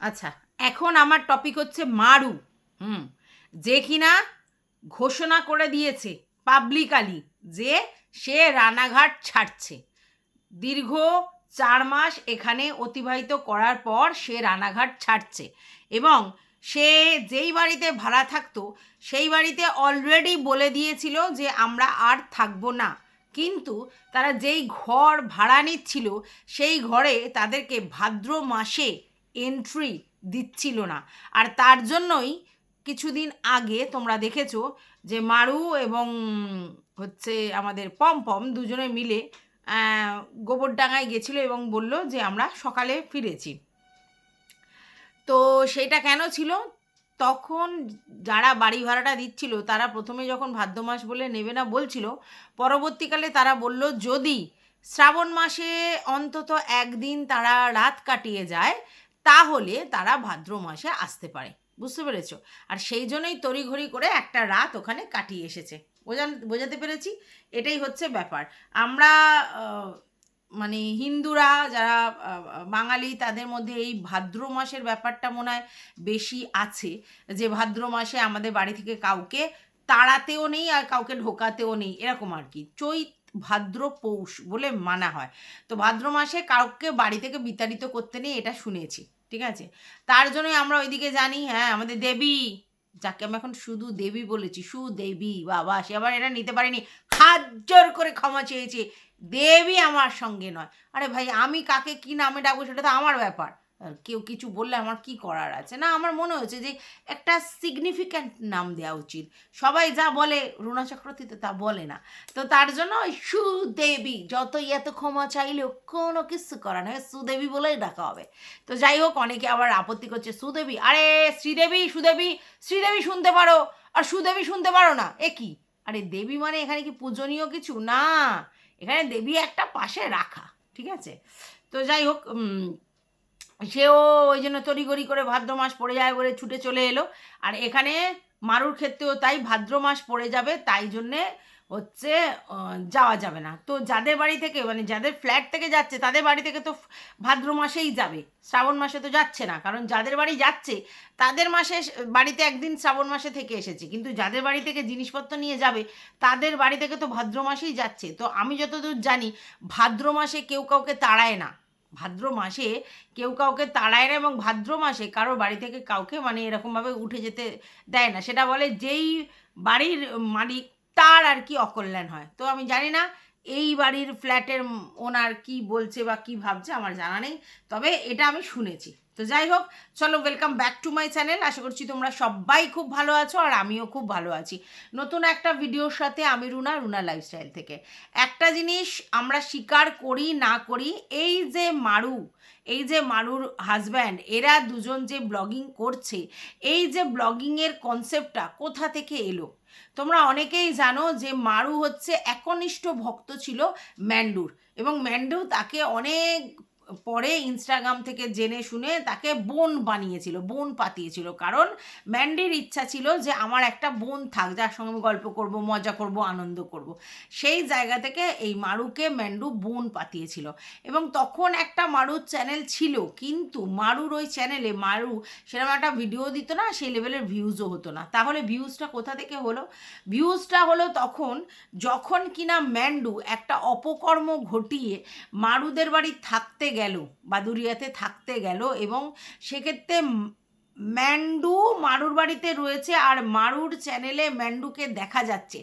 আচ্ছা এখন আমার টপিক হচ্ছে মারু। হুম, যে কিনা ঘোষণা করে দিয়েছে পাবলিকালি যে সে রানাঘাট ছাড়ছে। দীর্ঘ চার মাস এখানে অতিবাহিত করার পর সে রানাঘাট ছাড়ছে এবং সে যেই বাড়িতে ভাড়া থাকতো, সেই বাড়িতে অলরেডি বলে দিয়েছিল যে আমরা আর থাকব না। কিন্তু তারা যেই ঘর ভাড়া নিচ্ছিল, সেই ঘরে তাদেরকে ভাদ্র মাসে এন্ট্রি দিচ্ছিল না। আর তার জন্যই কিছুদিন আগে তোমরা দেখেছ যে মারু এবং হচ্ছে আমাদের পমপম দুজনে মিলে গোবরডাঙায় গেছিল এবং বলল যে আমরা সকালে ফিরেছি। তো সেটা কেন ছিল? তখন যারা বাড়ি ভাড়াটা দিচ্ছিল, তারা প্রথমে যখন ভাদ্র মাস বলে নেবে না বলছিল, পরবর্তীকালে তারা বলল যদি শ্রাবণ মাসে অন্তত একদিন তারা রাত কাটিয়ে যায় তাহলে তারা ভাদ্র মাসে আসতে পারে। বুঝতে পেরেছ? আর সেই জন্যই তড়িঘড়ি করে একটা রাত ওখানে কাটিয়ে এসেছে। বোঝান, বোঝাতে পেরেছি? এটাই হচ্ছে ব্যাপার। আমরা মানে হিন্দুরা যারা বাঙালি, তাদের মধ্যে এই ভাদ্র মাসের ব্যাপারটা মনে হয় বেশি আছে। যে ভাদ্র মাসে আমাদের বাড়ি থেকে কাউকে তাড়াতেও নেই আর কাউকে ঢোকাতেও নেই। এরকম আর কি। চৈত ভাদ্র পৌষ বলে মানা হয়। তো ভাদ্র মাসে কাউকে বাড়ি থেকে বিতাড়িত করতে নেই, এটা শুনেছি, ঠিক আছে? তার জন্যই আমরা ওইদিকে জানি হ্যাঁ আমাদের দেবী, যাকে আমি এখন শুধু দেবী বলেছি, সুদেবী, বাবা, সে আবার এটা নিতে পারিনি, হাত জোর করে ক্ষমা চেয়েছে, দেবী আমার সঙ্গে নয়। আরে ভাই, আমি কাকে কি নামে ডাকবো সেটা তো আমার ব্যাপার। কেউ কিছু বললে আমার কি করার আছে? না, আমার মনে হয়েছে যে একটা সিগনিফিক্যান্ট নাম দেওয়া উচিত। সবাই যা বলে, রুনা চক্রবর্তী তো বলে না। তো তার জন্য ওই সুদেবী, যতই এত ক্ষমা চাইলেও কোনো কিছু করার নয় সুদেবী বলেই ডাকা হবে। তো যাই হোক, অনেকে আবার আপত্তি করছে, সুদেবী, আরে শ্রীদেবী, সুদেবী, শ্রীদেবী শুনতে পারো। আর সুদেবী শুনতে পারো না, এ কি? আরে দেবী মানে এখানে কি পূজনীয় কিছু? না, এখানে দেবী একটা পাশে রাখা, ঠিক আছে? তো যাই হোক সেও ওই জন্য তড়িগড়ি করে ভাদ্র মাস পড়ে যায় বলে ছুটে চলে এলো। আর এখানে মারুর ক্ষেত্রেও তাই ভাদ্র মাস পড়ে যাবে, তাই জন্যে হচ্ছে যাওয়া যাবে না। তো যাদের বাড়ি থেকে মানে যাদের ফ্ল্যাট থেকে যাচ্ছে, তাদের বাড়ি থেকে তো ভাদ্র মাসেই যাবে। শ্রাবণ মাসে তো যাচ্ছে না, কারণ যাদের বাড়ি যাচ্ছে, তাদের মাসে বাড়িতে একদিন শ্রাবণ মাসে থেকে এসেছে। কিন্তু যাদের বাড়ি থেকে জিনিসপত্র নিয়ে যাবে, তাদের বাড়ি থেকে তো ভাদ্র মাসেই যাচ্ছে। তো আমি যতদূর জানি, ভাদ্র মাসে কেউ কাউকে তাড়ায় না। ভাদ্র মাসে কেউ কাউকে তাড়ায় না এবং ভাদ্র মাসে কারও বাড়ি থেকে কাউকে মানে এরকমভাবে উঠে যেতে দেয় না। সেটা বলে যেই বাড়ির মালিক তার আর কি অকল্যাণ হয়। তো আমি জানি না এই বাড়ির ফ্ল্যাটের ওনার কি বলছে বা কি ভাবছে, আমার জানা নেই। তবে এটা আমি শুনেছি। তো যাই হোক, চলো welcome back to my channel আশা করছি তোমরা সবাই খুব ভালো আছো আর আমিও খুব ভালো আছি। নতুন একটা ভিডিওর সাথে আমি রুনা রুনা লাইফস্টাইল থেকে। একটা জিনিস আমরা স্বীকার করি না করি, এই যে মারু, এই যে মারুর হাজব্যান্ড এরা দুজন যে ব্লগিং করছে, এই যে ব্লগিংয়ের কনসেপ্টটা কোথা থেকে এলো? তোমরা অনেকেই জানো যে মারু হচ্ছে একনিষ্ঠ ভক্ত ছিল ম্যান্ডুর এবং ম্যান্ডু তাকে অনেক পরে ইনস্টাগ্রাম থেকে জেনে শুনে তাকে বোন বানিয়েছিল, বোন পাতিয়েছিল। কারণ ম্যান্ডির ইচ্ছা ছিল যে আমার একটা বোন থাক, যার সঙ্গে আমি গল্প করব, মজা করব, আনন্দ করব। সেই জায়গা থেকে এই মারুকে ম্যান্ডু বোন পাতিয়েছিল। এবং তখন একটা মারুর চ্যানেল ছিল, কিন্তু মারুর ওই চ্যানেলে মারু সেরকম একটা ভিডিও দিত না, সেই লেভেলের ভিউজও হতো না। তাহলে ভিউজটা কোথা থেকে হলো? ভিউজটা হলো তখন যখন কিনা ম্যান্ডু একটা অপকর্ম ঘটিয়ে মারুদের বাড়ি থাকতে গেল, বাদুরিয়াতে থাকতে গেল এবং সেক্ষেত্রে ম্যান্ডু মারুর বাড়িতে রয়েছে আর মারুর চ্যানেলে ম্যান্ডুকে দেখা যাচ্ছে।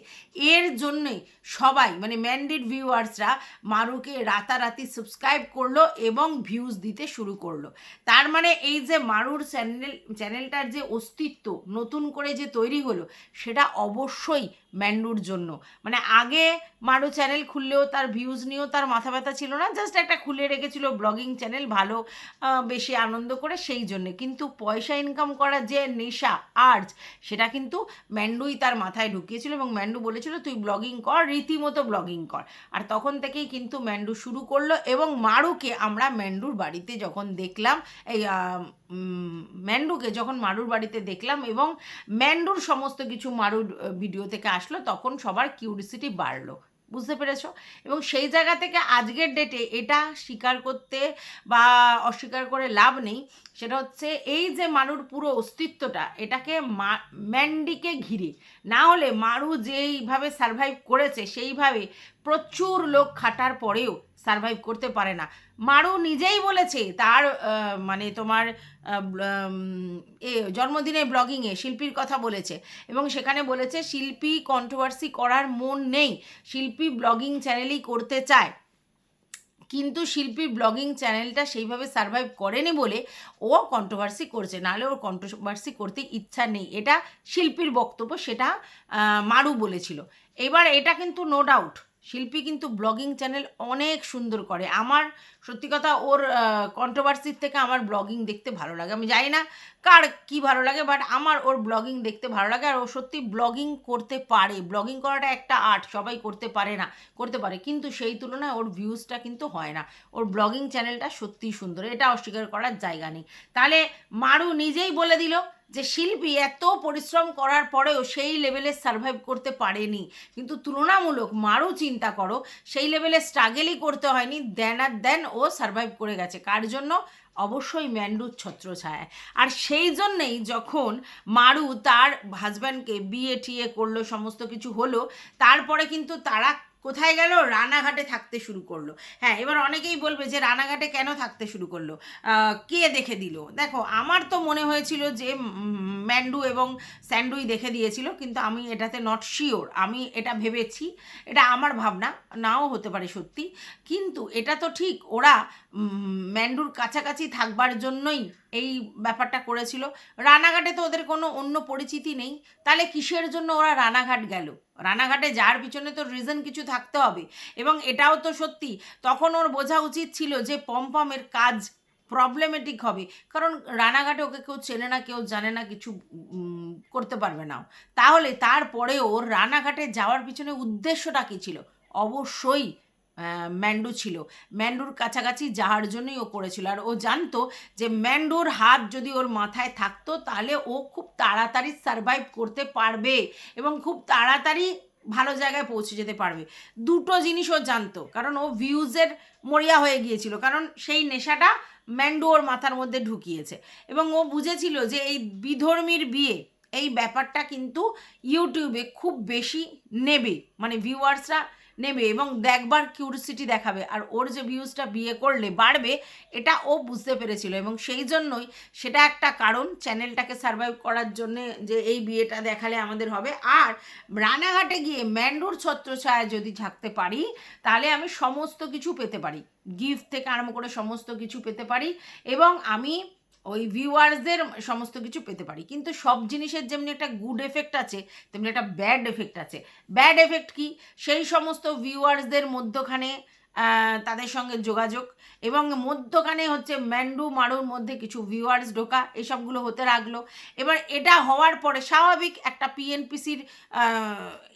এর জন্যই সবাই মানে ম্যান্ডির ভিউয়ার্সরা মারুকে রাতারাতি সাবস্ক্রাইব করল এবং ভিউজ দিতে শুরু করল। তার মানে এই যে মারুর চ্যানেল চ্যানেলটার যে অস্তিত্ব, নতুন করে যে তৈরি হলো, সেটা অবশ্যই ম্যান্ডুর জন্য। মানে আগে মারু চ্যানেল খুললেও তার ভিউজ নিয়েও তার মাথা ব্যথা ছিল না জাস্ট একটা খুলে রেখেছিল ব্লগিং চ্যানেল ভালো বেশি আনন্দ করে সেই জন্যে। কিন্তু পয়সা ইনকাম করার যে নেশা আর্জ সেটা কিন্তু ম্যান্ডুই তার মাথায় ঢুকিয়েছিল এবং ম্যান্ডু বলেছিল, তুই ব্লগিং কর, রীতিমতো ব্লগিং কর। আর তখন থেকেই কিন্তু ম্যান্ডু শুরু করল এবং মারুকে আমরা ম্যান্ডুর বাড়িতে যখন দেখলাম, এই ম্যান্ডুকে যখন মারুর বাড়িতে দেখলাম এবং ম্যান্ডুর সমস্ত কিছু মারুর ভিডিও থেকে আসলো, তখন সবার কিউরিসিটি বাড়লো। বুঝতে পেরেছ? এবং সেই জায়গা থেকে আজকের ডেটে এটা স্বীকার করতে বা অস্বীকার করে লাভ নেই। সেটা হচ্ছে এই যে মারুর পুরো অস্তিত্বটা, এটাকে ম্যান্ডিকে ঘিরে। না হলে মারু যেইভাবে সারভাইভ করেছে, সেইভাবে প্রচুর লোক খাটার পরেও সারভাইভ করতে পারে না। মারু নিজেই বলেছে, তার মানে তোমার এ জন্মদিনে ব্লগিংয়ে শিল্পীর কথা বলেছে এবং সেখানে বলেছে, শিল্পী কন্ট্রোভার্সি করার মন নেই, শিল্পী ব্লগিং চ্যানেলই করতে চায়। কিন্তু শিল্পীর ব্লগিং চ্যানেলটা সেইভাবে সার্ভাইভ করেনি বলে ও কন্ট্রোভার্সি করছে। নাহলে ওর কন্ট্রোভার্সি করতে ইচ্ছা নেই। এটা শিল্পীর বক্তব্য, সেটা মারু বলেছিল। এবার এটা কিন্তু নো ডাউট শিল্পী কিন্তু ব্লগিং চ্যানেল অনেক সুন্দর করে। আমার সত্যি কথা ওর কন্ট্রোভার্সির থেকে আমার ব্লগিং দেখতে ভালো লাগে। আমি জানি না কার কি ভালো লাগে বাট আমার ওর ব্লগিং দেখতে ভালো লাগে। আর ও সত্যি ব্লগিং করতে পারে। ব্লগিং করাটা একটা আর্ট সবাই করতে পারে না, করতে পারে। কিন্তু সেই তুলনায় ওর ভিউজটা কিন্তু হয় না। ওর ব্লগিং চ্যানেলটা সত্যিই সুন্দর। এটা অস্বীকার করার জায়গা নেই। তাহলে মারু নিজেই বলে দিল যে, শিল্পী, এত পরিশ্রম করার পরেও সেই লেভেলে সার্ভাইভ করতে পারেনি। কিন্তু তুলনামূলক মারও চিন্তা করো, সেই লেভেলে স্ট্রাগেলই করতে হয়নি। দেন আর দেন সার্ভাইভ করে গেছে। কার জন্য? অবশ্যই ম্যান্ডুর ছত্রছায়ায়। আর সেই জন্যেই যখন মারু তার হাজব্যান্ডকে বিয়ে টিয়ে করল, সমস্ত কিছু হলো, তারপরে কিন্তু তারা কোথায় গেল? রানাঘাটে থাকতে শুরু করল। হ্যাঁ এবার অনেকেই বলবে যে রানাঘাটে কেন থাকতে শুরু করল? কে দেখে দিল? দেখো, আমার তো মনে হয়েছিল যে ম্যান্ডু এবং স্যান্ডুই দেখে দিয়েছিল, কিন্তু আমি এটাতে নট শিওর আমি এটা ভেবেছি, এটা আমার ভাবনা, নাও হতে পারে সত্যি। কিন্তু এটা তো ঠিক, ওরা ম্যান্ডুর কাছাকাছি থাকবার জন্যই এই ব্যাপারটা করেছিল। রানাঘাটে তো ওদের কোনো অন্য পরিচিতি নেই। তাহলে কিসের জন্য ওরা রানাঘাট গেল? রানাঘাটে যার পিছনে তো রিজন কিছু থাকতে হবে। এবং এটাও তো সত্যি, তখন ওর বোঝা উচিত ছিল যে পমপমের কাজ প্রবলেমেটিক হবে। কারণ রানাঘাটে ওকে কেউ চেনে না, কেউ জানে না, কিছু করতে পারবে না তাহলে তারপরে ওর রানাঘাটে যাওয়ার পিছনে উদ্দেশ্যটা কী ছিল? অবশ্যই ম্যান্ডু ছিল। ম্যান্ডুর কাছাকাছি যাওয়ার জন্যই ও করেছিল। আর ও জানতো যে ম্যান্ডুর হাত যদি ওর মাথায় থাকতো, তাহলে ও খুব তাড়াতাড়ি সারভাইভ করতে পারবে এবং খুব তাড়াতাড়ি ভালো জায়গায় পৌঁছে যেতে পারবে। দুটো জিনিস ও জানতো। কারণ ও ভিউজের মরিয়া হয়ে গিয়েছিল। কারণ সেই নেশাটা ম্যান্ডু ওর মাথার মধ্যে ঢুকিয়েছে। এবং ও বুঝেছিল যে এই বিধর্মীর বিয়ে, এই ব্যাপারটা কিন্তু ইউটিউবে খুব বেশি নেবে। মানে ভিউয়ার্সরা নেবে এবং দেখবার কিউরিসিটি দেখাবে। আর ওর যে ভিউজটা বিয়ে করলে বাড়বে, এটা ও বুঝতে পেরেছিল এবং সেই জন্যই সেটা একটা কারণ চ্যানেলটাকে সার্ভাইভ করার জন্যে যে এই বিয়েটা দেখালে আমাদের হবে। আর রানাঘাটে গিয়ে ম্যান্ডোর ছত্রছায়া যদি থাকতে পারি, তাহলে আমি সমস্ত কিছু পেতে পারি। গিফট থেকে আরম্ভ করে সমস্ত কিছু পেতে পারি এবং আমি ওই ভিউয়ার্সদের সমস্ত কিছু পেতে পারি। কিন্তু সব জিনিসের যেমনি একটা গুড এফেক্ট আছে, তেমনি একটা ব্যাড এফেক্ট আছে। ব্যাড এফেক্ট কি? সেই সমস্ত ভিউয়ার্সদের মধ্যখানে তাদের সঙ্গে যোগাযোগ এবং মধ্যখানে হচ্ছে ম্যান্ডু মারুর মধ্যে কিছু ভিউয়ার্স ঢোকা, এসবগুলো হতে লাগল। এবার এটা হওয়ার পরে স্বাভাবিক একটা পিএনপিসির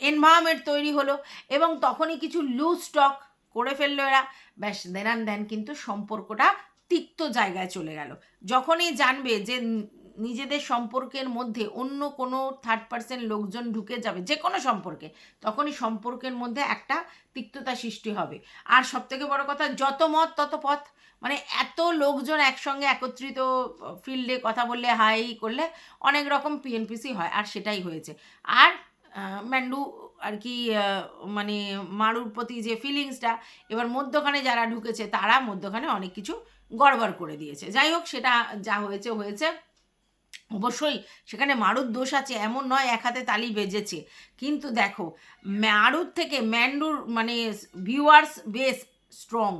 এনভায়রনমেন্ট তৈরি হলো এবং তখনই কিছু লুজ স্টক করে ফেলল এরা। ব্যাস দেনান দেন কিন্তু সম্পর্কটা তিক্ত জায়গায় চলে গেল। যখনই জানবে যে নিজেদের সম্পর্কের মধ্যে অন্য কোনো থার্ড পার্সেন্ট লোকজন ঢুকে যাবে, যে কোনো সম্পর্কে, তখনই সম্পর্কের মধ্যে একটা তিক্ততা সৃষ্টি হবে। আর সবথেকে বড় কথা, যত মত তত পথ। মানে এত লোকজন একসঙ্গে একত্রিত ফিল্ডে কথা বললে হাই করলে অনেক রকম পিএনপিসি হয়, আর সেটাই হয়েছে। আর ম্যান্ডু আর কি মানে মারুর প্রতি যে ফিলিংসটা এবার মধ্যখানে যারা ঢুকেছে, তারা মধ্যখানে অনেক কিছু গড়বড় করে দিয়েছে। যাই হোক, সেটা যা হয়েছে হয়েছে। অবশ্যই সেখানে মারুর দোষ আছে, এমন নয় এক হাতে তালি বেজেছে। কিন্তু দেখো, মারুর থেকে ম্যান্ডুর মানে ভিউয়ার্স বেস স্ট্রং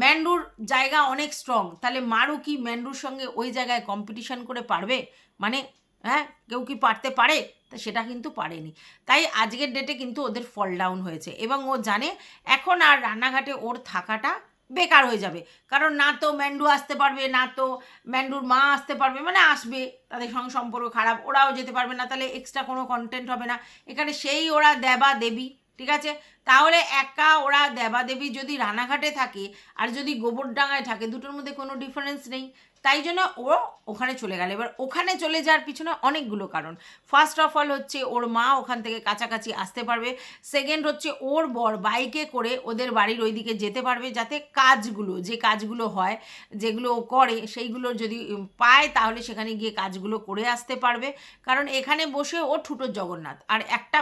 ম্যান্ডুর জায়গা অনেক স্ট্রং তাহলে মারু কি ম্যান্ডুর সঙ্গে ওই জায়গায় কম্পিটিশন করে পারবে? মানে হ্যাঁ কেউ কি পারতে পারে? তা সেটা কিন্তু পারেনি। তাই আজকের ডেটে কিন্তু ওদের ফল ডাউন হয়েছে। এবং ও জানে, এখন আর রান্নাঘাটে ওর থাকাটা বেকার হয়ে যাবে। কারণ না তো ম্যান্ডু আসতে পারবে, না তো ম্যান্ডুর মা আসতে পারবে মানে আসবে। তাদের সঙ্গে সম্পর্ক খারাপ, ওরাও যেতে পারবে না, তাহলে এক্সট্রা কোনো কন্টেন্ট হবে না। এখানে সেই ওরা দেবা দেবী, ঠিক আছে? তাহলে একা ওরা দেবা দেবী যদি রানাঘাটে থাকে, আর যদি গোবরডাঙ্গায় থাকে, দুটোর মধ্যে কোনো ডিফারেন্স নেই। তাই জন্য ও ওখানে চলে গেল। এবার ওখানে চলে যাওয়ার পিছনে অনেকগুলো কারণ। ফার্স্ট অফ অল হচ্ছে ওর মা ওখান থেকে কাছাকাছি আসতে পারবে। সেকেন্ড হচ্ছে ওর বর বাইকে করে ওদের বাড়ির ওইদিকে যেতে পারবে যাতে কাজগুলো, যে কাজগুলো হয়, যেগুলো ও করে সেইগুলো যদি পায় তাহলে সেখানে গিয়ে কাজগুলো করে আসতে পারবে। কারণ এখানে বসে ও ঠুটো জগন্নাথ। আর একটা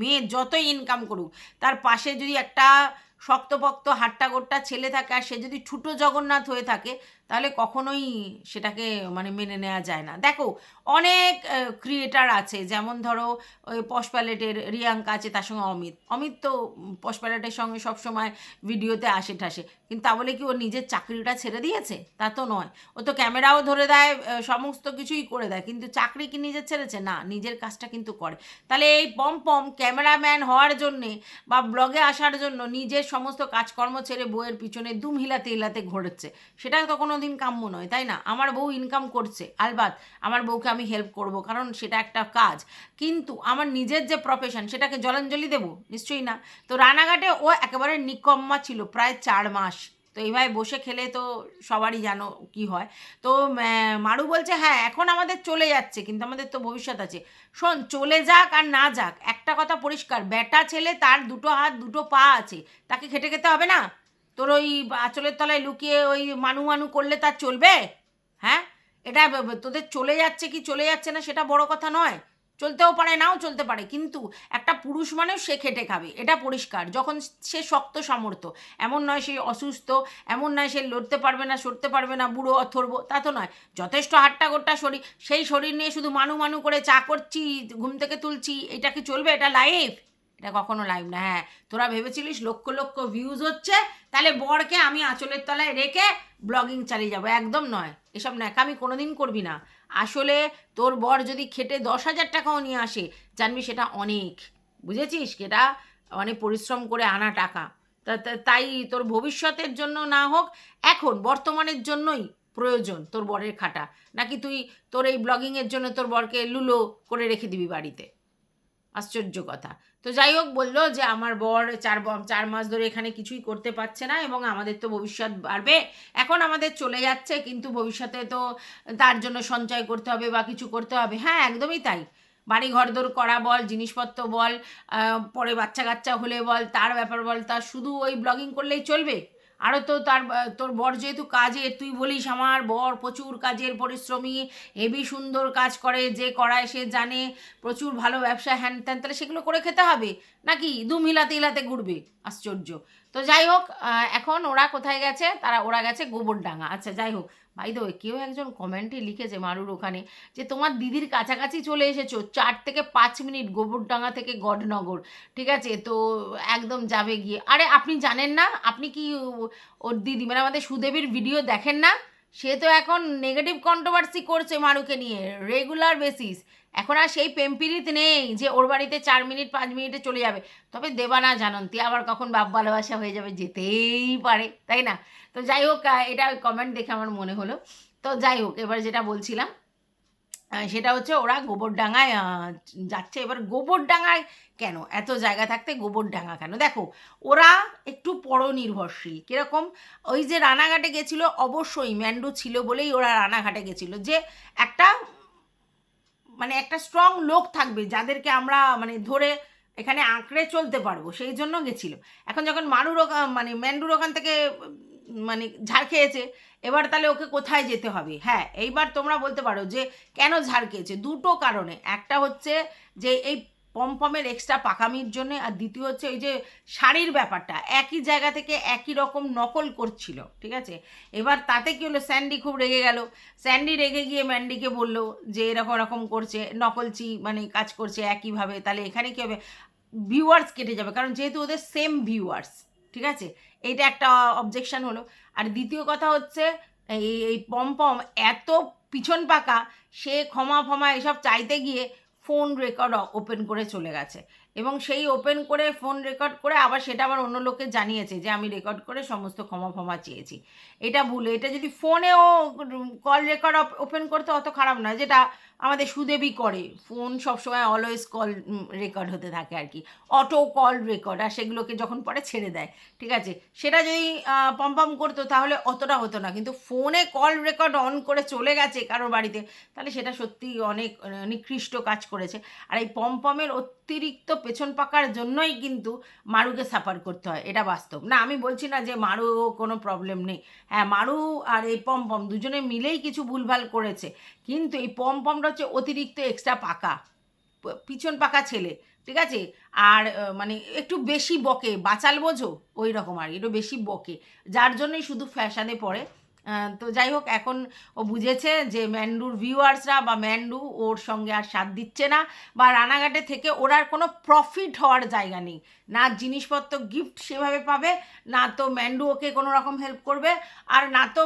মেয়ে যতই ইনকাম করুক, তার পাশে যদি একটা শক্তপক্ত হাট্টা গোট্টা ছেলে থাকে আর সে যদি ঠুটো জগন্নাথ হয়ে থাকে তাহলে কখনোই সেটাকে মানে মেনে নেওয়া যায় না। দেখো, অনেক ক্রিয়েটার আছে, যেমন ধরো, ওই পশ প্যালেটের রিয়াঙ্কা আছে, তার সঙ্গে অমিত। অমিত তো পশ প্যালেটের সঙ্গে সবসময় ভিডিওতে আসে ঠাসে। কিন্তু তা বলে কি ও নিজের চাকরিটা ছেড়ে দিয়েছে? তা তো নয়। ও তো ক্যামেরাও ধরে দেয় সমস্ত কিছুই করে দেয়। কিন্তু চাকরি কি নিজের ছেড়েছে? না, নিজের কাজটা কিন্তু করে। তাহলে এই পম পম ক্যামেরাম্যান হওয়ার জন্যে বা ব্লগে আসার জন্য নিজের সমস্ত কাজকর্ম ছেড়ে বইয়ের পিছনে দুম হিলাতে হিলাতে ঘোরেছে সেটা কোনো দিন কাম্য নয়, তাই না? আমার বউ ইনকাম করছে, আলবাত, আমার বউকে আমি হেল্প করব, কারণ সেটা একটা কাজ। কিন্তু আমার নিজের যে প্রফেশন সেটাকে জলাঞ্জলি দেবো? নিশ্চয়ই না। তো রানাঘাটে ও একেবারে নিকম্মা ছিল, প্রায় চার মাস। তো এইভাবে বসে খেলে তো সবারই জানো কি হয়। তো মারু বলছে হ্যাঁ এখন আমাদের চলে যাচ্ছে, কিন্তু আমাদের তো ভবিষ্যৎ আছে। শোন, চলে যাক আর না যাক, একটা কথা পরিষ্কার, বেটা ছেলে তার দুটো হাত, দুটো পা আছে, তাকে খেটে খেতে হবে না? তোর ওই আঁচলের তলায় লুকিয়ে ওই মানু মানু করলে তার চলবে? হ্যাঁ? এটা তোদের চলে যাচ্ছে কি চলে যাচ্ছে না সেটা বড় কথা নয়। চলতেও পারে, নাও চলতে পারে। কিন্তু একটা পুরুষ মানেও সে খেটে খাবে, এটা পরিষ্কার। যখন সে শক্ত সামর্থ্য, এমন নয় সে অসুস্থ, এমন নয় সে লড়তে পারবে না, সরতে পারবে না, বুড়ো, অথর্ব, তা তো নয়। যথেষ্ট হাট্টা গোট্টা শরীর, সেই শরীর নিয়ে শুধু মানু মানু করে চা করছি, ঘুম থেকে তুলছি, এটা কি চলবে? এটা লাইফ এটা কখনো লাইভ না হ্যাঁ। তোরা ভেবেছিলিস লক্ষ লক্ষ ভিউজ হচ্ছে, তাহলে বরকে আমি আঁচলের তলায় রেখে ব্লগিং চালিয়ে যাব। একদম নয়। এসব ন্যাকামি কোনোদিন করবি না। আসলে তোর বর যদি খেটে দশ হাজার টাকাও নিয়ে আসে, জানবি সেটা অনেক। বুঝেছিস? এটা অনেক পরিশ্রম করে আনা টাকা। তাই তোর ভবিষ্যতের জন্য না হোক, এখন বর্তমানের জন্যই প্রয়োজন তোর বরের খাটা। নাকি তুই তোর এই ব্লগিংয়ের জন্য তোর বরকে লুলো করে রেখে দিবি বাড়িতে? আশ্চর্য কথা। তো যাই হোক বলল যে আমার বর চার চার মাস ধরে এখানে কিছুই করতে পারছে না এবং আমাদের তো ভবিষ্যৎ বাড়বে। এখন আমাদের চলে যাচ্ছে, কিন্তু ভবিষ্যতে তো তার জন্য সঞ্চয় করতে হবে বা কিছু করতে হবে। হ্যাঁ একদমই তাই। বাড়ি ঘরদোর করা বল, জিনিসপত্র বল পরে বাচ্চা কাচ্চা হলে বল, তার ব্যাপার বল তার শুধু ওই ব্লগিং করলেই চলবে? আরও তো তার, তোর বর যেহেতু কাজে, তুই বলিস আমার বর প্রচুর কাজের পরিশ্রমী হেভি সুন্দর কাজ করে, যে করায় সে জানে, প্রচুর ভালো ব্যবসা, হ্যান ত্যান, তাহলে সেগুলো করে খেতে হবে? নাকি দুম হিলাতে হিলাতে ঘুরবে? আশ্চর্য। তো যাই হোক এখন ওরা কোথায় গেছে? তারা, ওরা গেছে গোবরডাঙ্গা। আচ্ছা যাই হোক ভাই দো কেউ একজন কমেন্টে লিখেছে মারুর ওখানে যে, তোমার দিদির কাছাকাছি চলে এসেছ, চার থেকে পাঁচ মিনিট গোবরডাঙ্গা থেকে গডনগর। ঠিক আছে? তো একদম যাবে গিয়ে। আরে, আপনি জানেন না? আপনি কি ওর দিদি মানে আমাদের সুদেবীর ভিডিও দেখেন না? সে তো এখন নেগেটিভ কন্ট্রোভার্সি করছে মারুকে নিয়ে রেগুলার বেসিস এখন আর সেই পেম্পিরিত নেই যে, ওর বাড়িতে চার মিনিট, পাঁচ মিনিটে চলে যাবে। তবে দেবানা জানন্তি, আবার কখন বাপ ভালোবাসা হয়ে যাবে, যেতেই পারে, তাই না? তো যাই হোক এটা কমেন্ট দেখে আমার মনে হলো। তো যাই হোক এবার যেটা বলছিলাম সেটা হচ্ছে ওরা গোবরডাঙ্গায় আহ, যাচ্ছে। এবার গোবরডাঙ্গায় কেন? এত জায়গা থাকতে গোবরডাঙ্গা কেন? দেখো ওরা একটু পরনির্ভরশীল। কীরকম? ওই যে রানাঘাটে গেছিল অবশ্যই ম্যান্ডু ছিল বলেই ওরা রানাঘাটে গেছিল। যে একটা মানে একটা স্ট্রং লোক থাকবে যাদেরকে আমরা মানে ধরে এখানে আঁকড়ে চলতে পারব সেই জন্য গেছিল। এখন যখন মারুর মানে ম্যান্ডুর ওখান থেকে মানে ঝাড় খেয়েছে, এবার তাহলে ওকে কোথায় যেতে হবে? হ্যাঁ এইবার তোমরা বলতে পারো যে কেন ঝাড় খেয়েছে? দুটো কারণে। একটা হচ্ছে যে এই পমপমের এক্সট্রা পাকামির জন্য, আর দ্বিতীয় হচ্ছে ওই যে শাড়ির ব্যাপারটা। একই জায়গা থেকে একই রকম নকল করছিল, ঠিক আছে? এবার তাতে কি হলো? স্যান্ডি খুব রেগে গেল। স্যান্ডি রেগে গিয়ে ম্যান্ডিকে বলল যে এরকম এরকম করছে, নকলচি মানে কাজ করছে একইভাবে, তাহলে এখানে কী হবে? ভিউয়ার্স কেটে যাবে, কারণ যেহেতু ওদের সেম ভিউয়ার্স ঠিক আছে? এইটা একটা অবজেকশন হলো। আর দ্বিতীয় কথা হচ্ছে, এই এই পমপম এত পিছন পাকা, সে ক্ষমা ফমা এসব চাইতে গিয়ে ফোন রেকর্ড ওপেন করে চলে গেছে। এবং সেই ওপেন করে ফোন রেকর্ড করে আবার সেটা আবার অন্য লোককে জানিয়েছে যে, আমি রেকর্ড করে সমস্ত ক্ষমা ফমা চেয়েছি। এটা ভুলে। এটা যদি ফোনেও কল রেকর্ড ওপেন করতে অত খারাপ নয়, যেটা আমাদের সুদেবী করে। ফোন সবসময় অলওয়েজ কল রেকর্ড হতে থাকে আর কি। অটো কল রেকর্ড আর সেগুলোকে যখন পরে ছেড়ে দেয়। ঠিক আছে? সেটা যদি পম্পম করতো তাহলে অতটা হতো না। কিন্তু ফোনে কল রেকর্ড অন করে চলে গেছে কারও বাড়িতে, তাহলে সেটা সত্যি অনেক নিকৃষ্ট কাজ করেছে। আর এই পম্পমের অতিরিক্ত পেছন পাকার জন্যই কিন্তু মারুকে সাফার করতে হয়। এটা বাস্তব। না, আমি বলছি না যে মারু কোনো প্রবলেম নেই। হ্যাঁ মারু আর এই পম্পম দুজনে মিলেই কিছু ভুলভাল করেছে। কিন্তু এই পম্পমটা হচ্ছে অতিরিক্ত এক্সট্রা পাকা। পিছন পাকা ছেলে, ঠিক আছে? আর মানে একটু বেশি বকে, বাচাল বোঝো? ওই রকম আর একটু বেশি বকে। যার জন্যই শুধু ফ্যাশানে পড়ে। তো যাই হোক, এখন ও বুঝেছে যে ম্যান্ডুর ভিউয়ার্সরা বা ম্যান্ডু ওর সঙ্গে আর সাথ দিচ্ছে না বা রানাঘাটে থেকে ওর আর কোনো প্রফিট হওয়ার জায়গা নেই। না জিনিসপত্র গিফট সেভাবে পাবে, না তো ম্যান্ডু ওকে কোনো রকম হেল্প করবে, আর না তো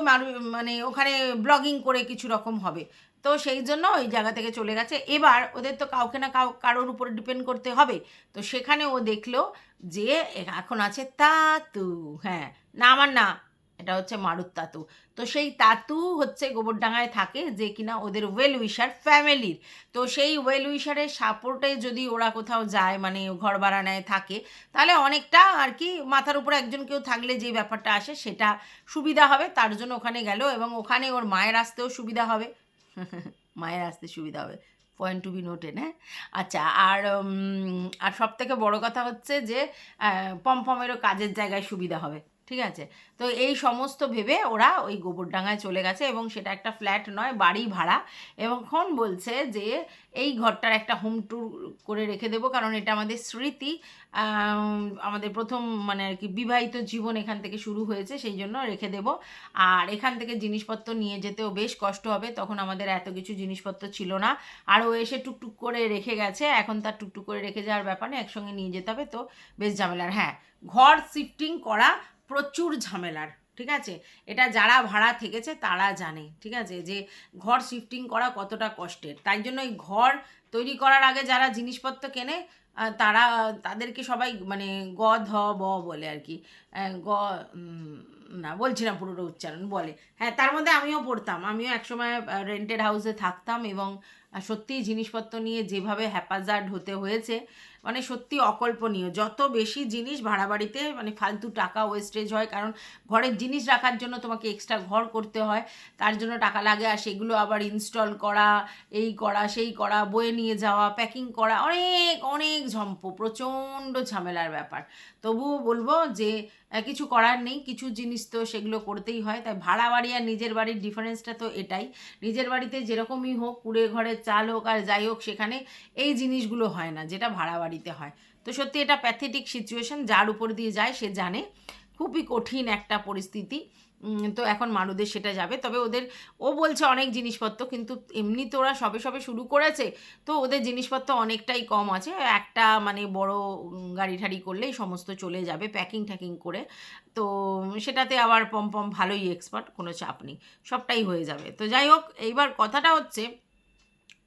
মানে ওখানে ব্লগিং করে কিছু রকম হবে। তো সেই জন্য ওই জায়গা থেকে চলে গেছে। এবার ওদের তো কাউকে না কাউ, কারোর উপরে ডিপেন্ড করতে হবে। তো সেখানে ও দেখল যে এখন আছে তাতু। হ্যাঁ না, আমার না, এটা হচ্ছে মারুত তাতু। তো সেই তাতু হচ্ছে গোবরডাঙ্গায় থাকে যে কিনা ওদের ওয়েল উইশার ফ্যামিলির তো সেই ওয়েল উইশারের সাপোর্টে যদি ওরা কোথাও যায় মানে ঘর ভাড়া নেয়, থাকে, তাহলে অনেকটা আর কি মাথার উপর একজন কেউ থাকলে যে ব্যাপারটা আসে সেটা সুবিধা হবে। তার জন্য ওখানে গেল এবং ওখানে ওর মায়ের আসতেও সুবিধা হবে। মায়ের আসতে সুবিধা হবে। পয়েন্ট টু বি নোটেন হ্যাঁ? আচ্ছা আর আর সব থেকে বড় কথা হচ্ছে যে পমপমেরও কাজের জায়গায় সুবিধা হবে। ঠিক আছে? তো এই সমস্ত ভেবে ওরা ওই গোবরডাঙ্গায় চলে গেছে এবং সেটা একটা ফ্ল্যাট নয়, বাড়ি ভাড়া। এবং এখন বলছে যে এই ঘরটার একটা হোম ট্যুর করে রেখে দেবো, কারণ এটা আমাদের স্মৃতি। আমাদের প্রথম মানে আর কি বিবাহিত জীবন এখান থেকে শুরু হয়েছে, সেই জন্য রেখে দেব। আর এখান থেকে জিনিসপত্র নিয়ে যেতেও বেশ কষ্ট হবে, তখন আমাদের এত কিছু জিনিসপত্র ছিল না। আর ও এসে টুকটুক করে রেখে গেছে, এখন তার টুকটুক করে রেখে যাওয়ার ব্যাপারে একসঙ্গে নিয়ে যেতে হবে, তো বেশ ঝামেলার হ্যাঁ ঘর শিফটিং করা প্রচুর ঝামেলার, ঠিক আছে? এটা যারা ভাড়া থেকেছে তারা জানে, ঠিক আছে? যে ঘর শিফটিং করা কতটা কষ্টের। তাই জন্য এই ঘর তৈরি করার আগে যারা জিনিসপত্র কেনে তারা, তাদেরকে সবাই মানে গ, ধ, ব বলে আর কি। গ না, বলছি না পুরোটা উচ্চারণ, বলে। হ্যাঁ তার মধ্যে আমিও পড়তাম। আমিও একসময় রেন্টেড হাউসে থাকতাম এবং সত্যিই জিনিসপত্র নিয়ে যেভাবে হ্যাপাজার্ড হতে হয়েছে মানে সত্যি অকল্পনীয়। যত বেশি জিনিস ভাড়া বাড়িতে মানে ফালতু টাকা ওয়েস্টেজ হয়, কারণ ঘরের জিনিস রাখার জন্য তোমাকে এক্সট্রা ঘর করতে হয়, তার জন্য টাকা লাগে, আর সেগুলো আবার ইনস্টল করা, এই করা, সেই করা, বয়ে নিয়ে যাওয়া প্যাকিং করা, অনেক অনেক ঝম্প, প্রচণ্ড ঝামেলার ব্যাপার। তবুও বলব যে কিছু করার নেই, কিছু জিনিস তো সেগুলো করতেই হয়। তাই ভাড়া বাড়ি আর নিজের বাড়ির ডিফারেন্সটা তো এটাই। নিজের বাড়িতে যেরকমই হোক, কুড়ে ঘরের চাল হোক আর যাই হোক সেখানে এই জিনিসগুলো হয় না, যেটা ভাড়া বাড়িতে হয়। তো সত্যি এটা প্যাথেটিক সিচুয়েশন যার উপর দিয়ে যায় সে জানে। খুবই কঠিন একটা পরিস্থিতি। তো এখন মারুদের সেটা যাবে। তবে ওদের, ও বলছে অনেক জিনিসপত্র, কিন্তু এমনি তো ওরা সবে সবে শুরু করেছে, তো ওদের জিনিসপত্র অনেকটাই কম আছে। একটা মানে বড় গাড়ি ঠাড়ি করলেই সমস্ত চলে যাবে প্যাকিং ট্যাকিং করে। তো সেটাতে আবার পম পম ভালোই এক্সপার্ট কোনো চাপ নেই, সবটাই হয়ে যাবে। তো যাই হোক, এইবার কথাটা হচ্ছে,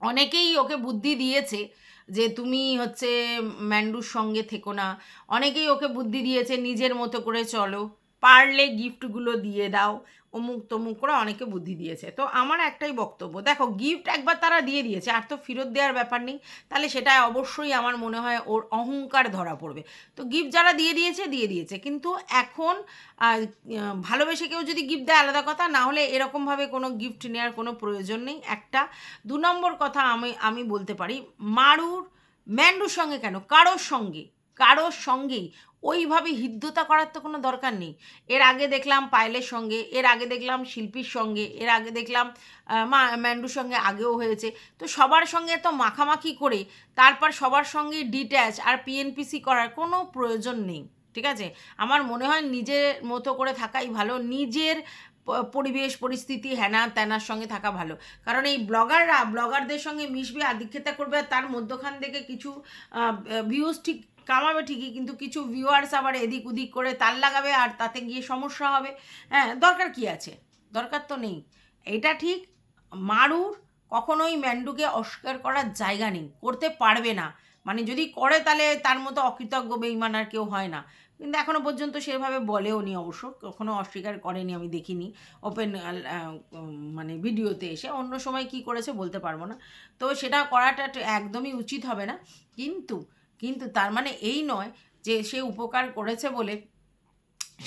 অনেকেই ওকে বুদ্ধি দিয়েছে যে তুমি হচ্ছে ম্যান্ডুর সঙ্গে থেকো না। অনেকেই ওকে বুদ্ধি দিয়েছে, নিজের মতো করে চলো। পারলে গিফটগুলো দিয়ে দাও, অমুক তমুক করে অনেকে বুদ্ধি দিয়েছে। তো আমার একটাই বক্তব্য, দেখো গিফট একবার তারা দিয়ে দিয়েছে, আর তো ফেরত দেওয়ার ব্যাপার নেই। তাহলে সেটা অবশ্যই আমার মনে হয় ওর অহংকার ধরা পড়বে। তো গিফট যারা দিয়ে দিয়েছে দিয়ে দিয়েছে। কিন্তু এখন ভালোবেসে কেউ যদি গিফট দেয় আলাদা কথা, না হলে এরকমভাবে কোনো গিফট নেওয়ার কোনো প্রয়োজন নেই। একটা, দু নম্বর কথা আমি আমি বলতে পারি, মারুর, ম্যান্ডুর সঙ্গে কেন? কারোর সঙ্গে, কারোর সঙ্গেই ওইভাবে হৃদ্যতা করার তো কোনো দরকার নেই। এর আগে দেখলাম পায়েলের সঙ্গে, এর আগে দেখলাম শিল্পীর সঙ্গে, এর আগে দেখলাম মা, ম্যান্ডুর সঙ্গে আগেও হয়েছে। তো সবার সঙ্গে তো মাখামাখি করে, তারপর সবার সঙ্গে ডিট্যাচ আর পিএনপিসি করার কোনো প্রয়োজন নেই, ঠিক আছে? আমার মনে হয় নিজের মতো করে থাকাই ভালো, নিজের পরিবেশ, পরিস্থিতি হ্যানা ত্যানার সঙ্গে থাকা ভালো। কারণ এই ব্লগাররা, ব্লগারদের সঙ্গে মিশবে আদিক্ষেতা করবে তার মধ্যখান থেকে কিছু ভিউজ ঠিক কামাবে ঠিকই, কিন্তু কিছু ভিউয়ার্স আবার এদিক ওদিক করে তাল লাগাবে আর তাতে গিয়ে সমস্যা হবে। হ্যাঁ দরকার কি আছে? দরকার তো নেই। এটা ঠিক, মারুর কখনোই ম্যান্ডুকে অস্বীকার করার জায়গা নেই, করতে পারবে না। মানে যদি করে তাহলে তার মতো অকৃতজ্ঞ বেইমান আর কেউ হয় না। কিন্তু এখনও পর্যন্ত সেভাবে বলেও নি অবশ্য, কখনো অস্বীকার করেনি, আমি দেখিনি। ওপেন মানে ভিডিওতে এসে অন্য সময় কি করেছে বলতে পারব না। তো সেটা করাটা একদমই উচিত হবে না। কিন্তু কিন্তু তার মানে এই নয় যে সে উপকার করেছে বলে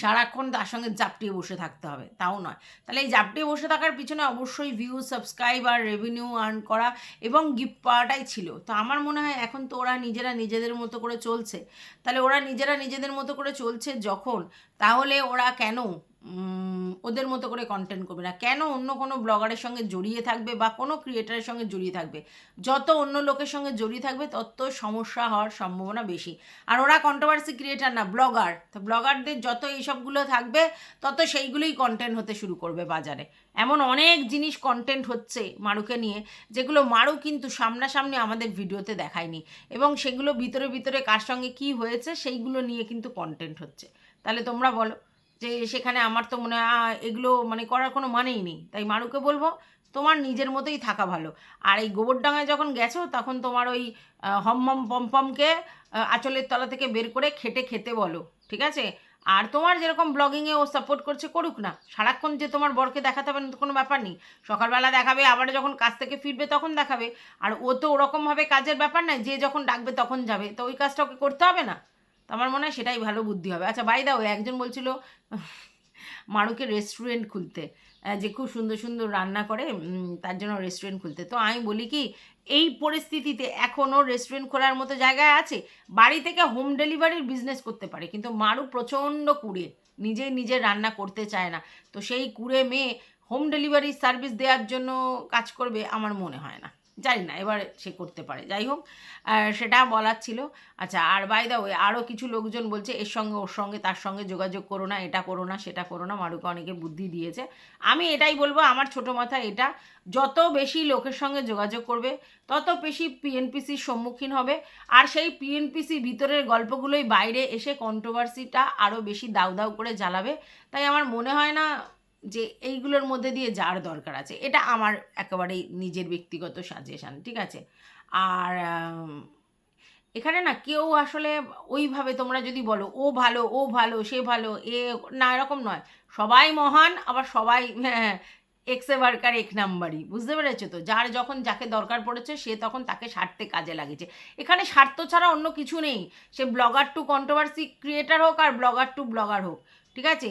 সারাক্ষণ তার সঙ্গে জাপটিয়ে বসে থাকতে হবে, তাও নয়। তাহলে এই জাপটিয়ে বসে থাকার পিছনে অবশ্যই ভিউ সাবস্ক্রাইবার রেভিনিউ আর্ন করা এবং গিফট পাওয়াটাই ছিল। তো আমার মনে হয় এখন তো ওরা নিজেরা নিজেদের মতো করে চলছে। তাহলে ওরা নিজেরা নিজেদের মতো করে চলছে যখন, তাহলে ওরা কেন ওদের মতো করে কন্টেন্ট করবে না। কেন অন্য কোনো ব্লগারের সঙ্গে জড়িয়ে থাকবে বা কোনো ক্রিয়েটারের সঙ্গে জড়িয়ে থাকবে? যত অন্য লোকের সঙ্গে জড়িয়ে থাকবে, তত সমস্যা হওয়ার সম্ভাবনা বেশি। আর ওরা কন্ট্রোভার্সি ক্রিয়েটার না ব্লগার তো ব্লগারদের যত এইসবগুলো থাকবে, তত সেইগুলোই কন্টেন্ট হতে শুরু করবে বাজারে। এমন অনেক জিনিস কন্টেন্ট হচ্ছে মারুকে নিয়ে, যেগুলো মারু কিন্তু সামনাসামনি আমাদের ভিডিওতে দেখায়নি। এবং সেগুলো ভিতরে ভিতরে কার সঙ্গে কি হয়েছে, সেইগুলো নিয়ে কিন্তু কন্টেন্ট হচ্ছে। তাহলে তোমরা বলো। যে সেখানে আমার তো মনে হয় এগুলো মানে করার কোনো মানেই নেই। তাই মারুকে বলব তোমার নিজের মতোই থাকা ভালো। আর এই গোবরডাঙ্গায় যখন গেছো তখন তোমার ওই আহ, হমহম পমপমকে আঁচলের তলা থেকে বের করে খেটে খেতে বলো ঠিক আছে? আর তোমার যেরকম ব্লগিংয়ে ও সাপোর্ট করছে করুক না। সারাক্ষণ যে তোমার বরকে দেখাতে হবে কোনো ব্যাপার নেই। সকালবেলা দেখাবে আবার যখন কাজ থেকে ফিরবে তখন দেখাবে। আর ও তো ওরকমভাবে কাজের ব্যাপার না যে যখন ডাকবে তখন যাবে। তো ওই কাজটা ওকে করতে হবে না? তো আমার মনে হয় সেটাই ভালো বুদ্ধি হবে। আচ্ছা বাই দাও একজন বলছিল, মারুকে রেস্টুরেন্ট খুলতে যে খুব সুন্দর সুন্দর রান্না করে তার জন্য রেস্টুরেন্ট খুলতে। তো আমি বলি কি, এই পরিস্থিতিতে এখনও রেস্টুরেন্ট খোলার মতো জায়গায় আছে? বাড়ি থেকে হোম ডেলিভারির বিজনেস করতে পারে, কিন্তু মারু প্রচণ্ড কুড়ে নিজেই নিজে রান্না করতে চায় না। তো সেই কুড়ে মেয়ে হোম ডেলিভারি সার্ভিস দেওয়ার জন্য কাজ করবে, আমার মনে হয় না। জানি না, এবার সে করতে পারে। যাই হোক সেটা বলার ছিল। আচ্ছা আর বাই দা ওয়ে আরও কিছু লোকজন বলছে, এর সঙ্গে, ওর সঙ্গে, তার সঙ্গে যোগাযোগ করো না, এটা করো না, সেটা করো না। মারুকে অনেকে বুদ্ধি দিয়েছে। আমি এটাই বলব, আমার ছোটো মাথা এটা, যত বেশি লোকের সঙ্গে যোগাযোগ করবে, তত বেশি পিএনপিসির সম্মুখীন হবে। আর সেই পিএনপিসি ভিতরের গল্পগুলোই বাইরে এসে কন্ট্রোভার্সিটা আরও বেশি দাউ দাউ করে জ্বালাবে। তাই আমার মনে হয় না যে এইগুলোর মধ্যে দিয়ে যার দরকার আছে, এটা আমার একেবারেই নিজের ব্যক্তিগত সাজেশান ঠিক আছে? আর এখানে না কেউ আসলে ওইভাবে তোমরা যদি বলো, ও ভালো ও ভালো, সে ভালো, এ না, এরকম নয়। সবাই মহান, আবার সবাই এক্সে ওয়ার্কার এক নাম্বারই বুঝতে পেরেছ তো? যার যখন যাকে দরকার পড়েছে, সে তখন তাকে স্বার্থে কাজে লাগিয়েছে। এখানে স্বার্থ ছাড়া অন্য কিছু নেই। সে ব্লগার টু কন্ট্রোভার্সি ক্রিয়েটার হোক আর ব্লগার টু ব্লগার হোক, ঠিক আছে?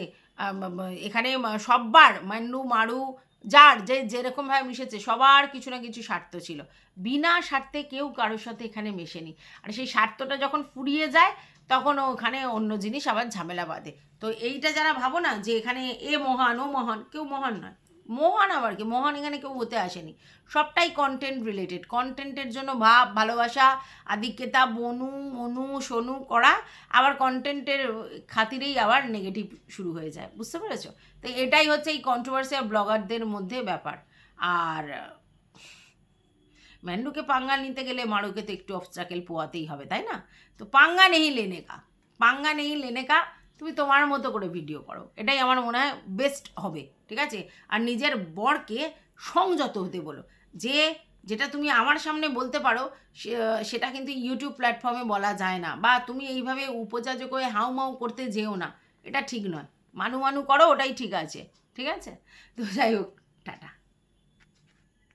এখানে সববার মান্নু, মারু, যার যে যেরকমভাবে মিশেছে, সবার কিছু না কিছু স্বার্থ ছিল। বিনা স্বার্থে কেউ কারোর সাথে এখানে মেশেনি। আর সেই স্বার্থটা যখন ফুরিয়ে যায়, তখন ওখানে অন্য জিনিস আবার ঝামেলা বাঁধে। তো এইটা যারা ভাবো না যে এখানে এ মহান, ও মহান, কেউ মহান নয়। মহান আবার কি? মহান এখানে কেউ হতে আসেনি। সবটাই কন্টেন্ট রিলেটেড কন্টেন্টের জন্য ভাব, ভালোবাসা আদিক্যতা বনু, মনু, সোনু করা আবার কন্টেন্টের খাতিরেই আবার নেগেটিভ শুরু হয়ে যায়। বুঝতে পেরেছ? তো এটাই হচ্ছে এই কন্ট্রোভার্সিয়াল ব্লগারদের মধ্যে ব্যাপার। আর ম্যান্ডুকে পাঙ্গা নিতে গেলে মারুকে তো একটু অবস্ট্রাকেল পোয়াতেই হবে, তাই না? তো পাঙ্গা নেই লেনেকা। পাঙ্গা নেই লেনেকা, তুমি তোমার মতো করে ভিডিও করো। এটাই আমার মনে হয় বেস্ট হবে। ঠিক আছে? আর নিজের বরকে সংযত হতে বলো। যে যেটা তুমি আমার সামনে বলতে পারো সেটা কিন্তু ইউটিউব প্ল্যাটফর্মে বলা যায় না। বা তুমি এইভাবে উপযাজক হয়ে হাউ মাউ করতে যেও না। এটা ঠিক নয়। মানু মানু করো, ওটাই ঠিক আছে। ঠিক আছে? তো যাই হোক, টাটা।